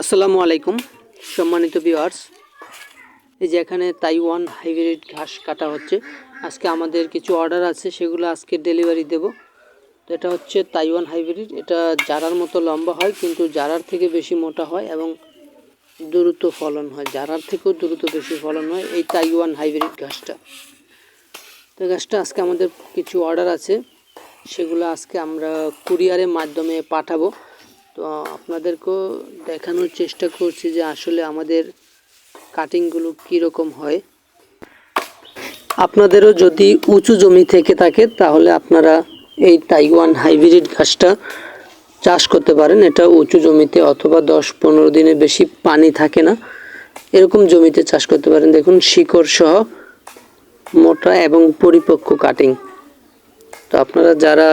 আসসালামু আলাইকুম, সম্মানিত ভিউয়ার্স এই যে এখানে তাইওয়ান হাইব্রিড ঘাস কাটা হচ্ছে। আজকে আমাদের কিছু অর্ডার আছে, সেগুলো আজকে ডেলিভারি দেব। তো এটা হচ্ছে তাইওয়ান হাইব্রিড এটা জারার মতো লম্বা হয়, কিন্তু জারার থেকে বেশি মোটা হয় এবং দ্রুত ফলন হয়। জারার থেকেও দ্রুত বেশি ফলন হয় এই তাইওয়ান হাইব্রিড ঘাসটা। তো গাছটা আজকে আমাদের কিছু অর্ডার আছে, সেগুলো আজকে আমরা কুরিয়ারের মাধ্যমে পাঠাবো। তো আপনাদেরকেও দেখানোর চেষ্টা করছি যে আসলে আমাদের কাটিংগুলো কীরকম হয়। আপনাদেরও যদি উঁচু জমি থেকে থাকে, তাহলে আপনারা এই তাইওয়ান হাইব্রিড ঘাসটা চাষ করতে পারেন। এটা উঁচু জমিতে অথবা দশ পনেরো দিনের বেশি পানি থাকে না। এরকম জমিতে চাষ করতে পারেন। দেখুন, শিকড় সহ মোটা এবং পরিপক্ক কাটিং তো আপনারা যারা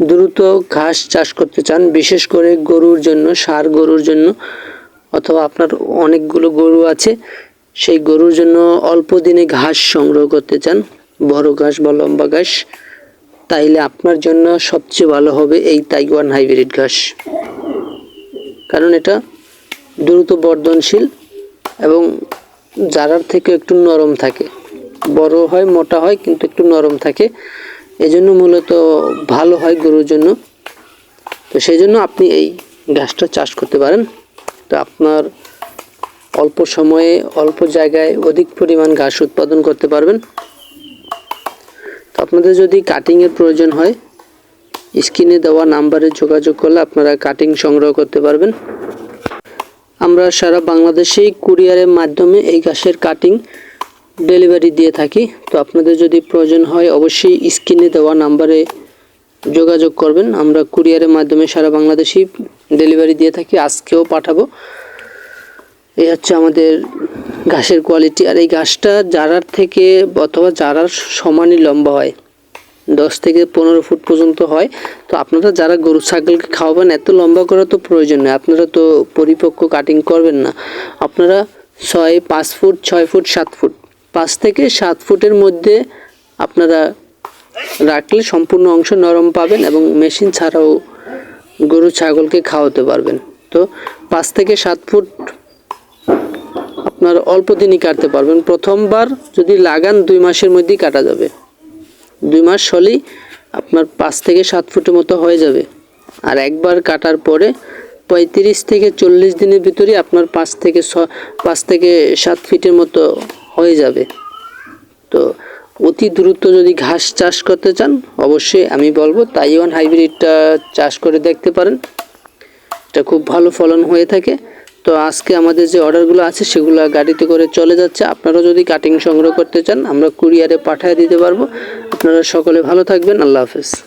দ্রুত ঘাস চাষ করতে চান, বিশেষ করে গরুর জন্য, সার গরুর জন্য, অথবা আপনার অনেকগুলো গরু আছে, সেই গরুর জন্য অল্প দিনে ঘাস সংগ্রহ করতে চান, বড় ঘাস বা লম্বা ঘাস, তাইলে আপনার জন্য সবচেয়ে ভালো হবে এই তাইওয়ান হাইব্রিড ঘাস। কারণ এটা দ্রুত বর্ধনশীল এবং জারার থেকে একটু নরম থাকে। বড় হয়, মোটা হয়, কিন্তু একটু নরম থাকে। এজন্য মূলত ভালো হয় গরুর জন্য। তো সেই জন্য আপনি এই ঘাসটা চাষ করতে পারেন। তো আপনার অল্প সময়ে অল্প জায়গায় অধিক পরিমাণ ঘাস উৎপাদন করতে পারবেন। তো আপনাদের যদি কাটিংয়ের প্রয়োজন হয়, স্ক্রিনে দেওয়া নাম্বারে যোগাযোগ করলে আপনারা কাটিং সংগ্রহ করতে পারবেন। আমরা সারা বাংলাদেশেই কুরিয়ারের মাধ্যমে এই ঘাসের কাটিং ডেলিভারি দিয়ে থাকি। তো আপনাদের যদি প্রয়োজন হয়, অবশ্যই স্ক্রিনে দেওয়া নাম্বারে যোগাযোগ করবেন। আমরা কুরিয়ারের মাধ্যমে সারা বাংলাদেশেই ডেলিভারি দিয়ে থাকি, আজকেও পাঠাবো। এই হচ্ছে আমাদের ঘাসের কোয়ালিটি আর এই ঘাসটা জারার থেকে অথবা জারার সমানই লম্বা হয়, দশ থেকে পনেরো ফুট পর্যন্ত হয়। তো আপনারা যারা গরু, ছাগলকে খাওয়াবেন, এত লম্বা করা তো প্রয়োজন নেই। আপনারা তো পরিপক্ক কাটিং করবেন না। আপনারা ছয়, পাঁচ ফুট, ছয় ফুট, সাত ফুট পাঁচ থেকে সাত ফুটের মধ্যে আপনারা রাখলে সম্পূর্ণ অংশ নরম পাবেন এবং মেশিন ছাড়াও গরু, ছাগলকে খাওয়াতে পারবেন। তো পাঁচ থেকে সাত ফুট আপনার অল্প দিনই কাটতে পারবেন। প্রথমবার যদি লাগান, দুই মাসের মধ্যেই কাটা যাবে। দুই মাস হলেই আপনার পাঁচ থেকে সাত ফুটের মতো হয়ে যাবে। আর একবার কাটার পরে পঁয়ত্রিশ থেকে চল্লিশ দিনের ভিতরেই আপনার পাঁচ থেকে ছ, পাঁচ থেকে সাত ফিটের মতো হয়ে যাবে। তো অতি দ্রুত যদি ঘাস চাষ করতে চান, অবশ্যই আমি বলব তাইওয়ান হাইব্রিডটা চাষ করে দেখতে পারেন। এটা খুব ভালো ফলন হয়ে থাকে। তো আজকে আমাদের যে অর্ডারগুলো আছে, সেগুলো গাড়িতে করে চলে যাচ্ছে। আপনারা যদি কাটিং সংগ্রহ করতে চান, আমরা কুরিয়ারে পাঠিয়ে দিতে পারব। আপনারা সকলে ভালো থাকবেন। আল্লাহ হাফেজ।